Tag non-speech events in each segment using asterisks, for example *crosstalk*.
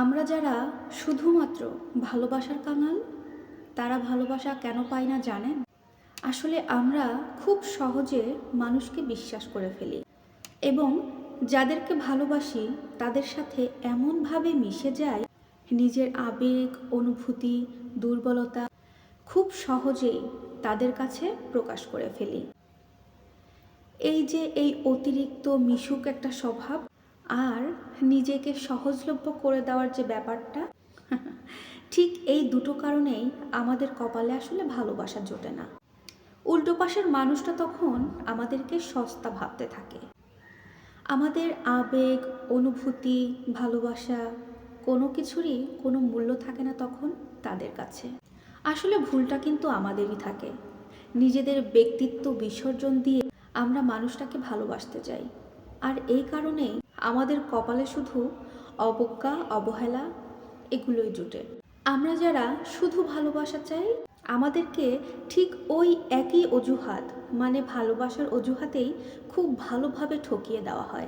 আমরা যারা শুধুমাত্র ভালোবাসার কাঙাল, তারা ভালোবাসা কেন পায় না জানেন? আসলে আমরা খুব সহজে মানুষকে বিশ্বাস করে ফেলি এবং যাদেরকে ভালোবাসি, তাদের সাথে এমনভাবে মিশে যায় নিজের আবেগ, অনুভূতি, দুর্বলতা খুব সহজেই তাদের কাছে প্রকাশ করে ফেলি। এই যে এই অতিরিক্ত মিশুক একটা স্বভাব আর নিজেকে সহজলভ্য করে দেওয়ার যে ব্যাপারটা, *laughs* ঠিক এই দুটো কারণেই আমাদের কপালে আসলে ভালোবাসা জোটে না। উল্টো পাশের মানুষটা তখন আমাদেরকে সস্তা ভাবতে থাকে। আমাদের আবেগ, অনুভূতি, ভালোবাসা কোনো কিছুরই কোনো মূল্য থাকে না তখন তাদের কাছে। আসলে ভুলটা কিন্তু আমাদেরই থাকে। নিজেদের ব্যক্তিত্ব বিসর্জন দিয়ে আমরা মানুষটাকে ভালোবাসতে চাই। আর এই কারণেই আমাদের কপালে শুধু অবজ্ঞা, অবহেলা এগুলোই জুটে। আমরা যারা শুধু ভালোবাসা চাই, আমাদেরকে ঠিক ওই একই অজুহাত মানে ভালোবাসার অজুহাতেই খুব ভালোভাবে ঠকিয়ে দেওয়া হয়।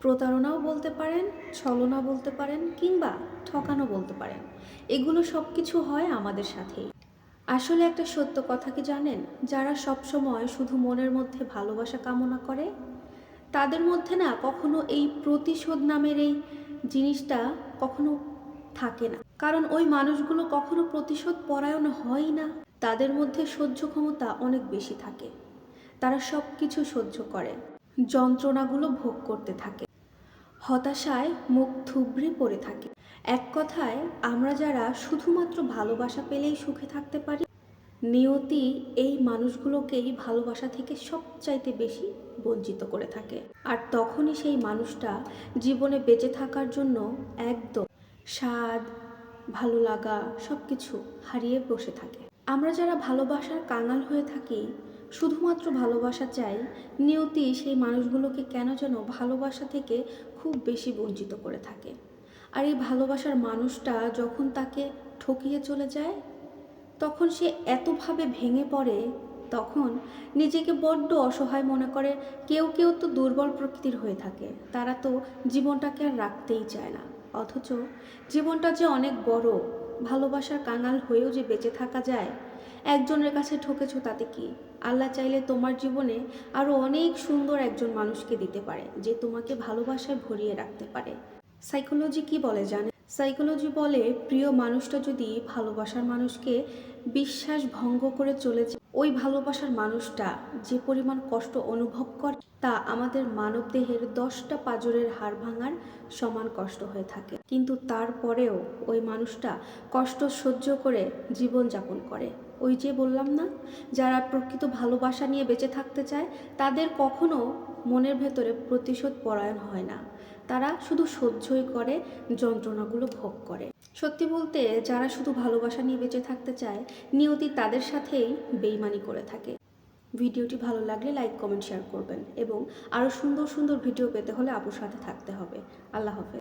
প্রতারণাও বলতে পারেন ছলনা বলতে পারেন, কিংবা ঠকানো বলতে পারেন। এগুলো সব কিছু হয় আমাদের সাথেই। আসলে একটা সত্য কথা কি জানেন? যারা সব সময় শুধু মনের মধ্যে ভালোবাসা কামনা করে তাদের মধ্যে না কখনো এই প্রতিশোধ নামের এই জিনিসটা কখনো থাকে না। কারণ ওই মানুষগুলো কখনো প্রতিশোধ পরায়ণ হয় না। তাদের মধ্যে সহ্য ক্ষমতা অনেক বেশি থাকে। তারা সব কিছু সহ্য করে। যন্ত্রণাগুলো ভোগ করতে থাকে। হতাশায় মুখ থুবড়ে পড়ে থাকে। এক কথায়, আমরা যারা শুধুমাত্র ভালোবাসা পেলেই সুখে থাকতে পারি নিয়তি এই মানুষগুলোকেই ভালোবাসা থেকে সবচাইতে বেশি বঞ্চিত করে থাকে। আর তখনই সেই মানুষটা জীবনে বেঁচে থাকার জন্য একদম স্বাদ, ভালো লাগা সব কিছু হারিয়ে বসে থাকে। আমরা যারা ভালোবাসার কাঙাল হয়ে থাকি, শুধুমাত্র ভালোবাসা চাই, নিয়তি সেই মানুষগুলোকে কেন যেন ভালোবাসা থেকে খুব বেশি বঞ্চিত করে থাকে। আর এই ভালোবাসার মানুষটা যখন তাকে ঠকিয়ে চলে যায় তখন সে এতভাবে ভেঙে পড়ে, তখন নিজেকে বড্ড অসহায় মনে করে। কেউ কেউ তো দুর্বল প্রকৃতির হয়ে থাকে। তারা তো জীবনটাকে আর রাখতেই চায় না। অথচ জীবনটা যে অনেক বড়, ভালোবাসার কাঙাল হয়েও যে বেঁচে থাকা যায়, একজনের কাছে ঠকেছো তাতে কি? আল্লাহ চাইলে তোমার জীবনে আরও অনেক সুন্দর একজন মানুষকে দিতে পারে, যে তোমাকে ভালোবাসায় ভরিয়ে রাখতে পারে। সাইকোলজি কি বলে জানে সাইকোলজি বলে প্রিয় মানুষটা যদি ভালোবাসার মানুষকে বিশ্বাস ভঙ্গ করে চলে যায় ওই ভালোবাসার মানুষটা যে পরিমাণ কষ্ট অনুভব করে, তা আমাদের মানবদেহের দশটা পাজরের হাড় ভাঙার সমান কষ্ট হয়ে থাকে। কিন্তু তারপরেও ওই মানুষটা কষ্ট সহ্য করে জীবন যাপন করে। ওই যে বললাম না, যারা প্রকৃত ভালোবাসা নিয়ে বেঁচে থাকতে চায়, তাদের কখনো মনের ভেতরে প্রতিশোধ পরায়ণ হয় না। তারা শুধু সহ্যই করে, যন্ত্রণাগুলো ভোগ করে। সত্যি বলতে, যারা শুধু ভালোবাসা নিয়ে বেঁচে থাকতে চায়, নিয়তি তাদের সাথেই বেইমানি করে থাকে। ভিডিওটি ভালো লাগলে লাইক, কমেন্ট, শেয়ার করবেন এবং আরও সুন্দর সুন্দর ভিডিও পেতে হলে আপুর সাথে থাকতে হবে। আল্লাহ হাফেজ।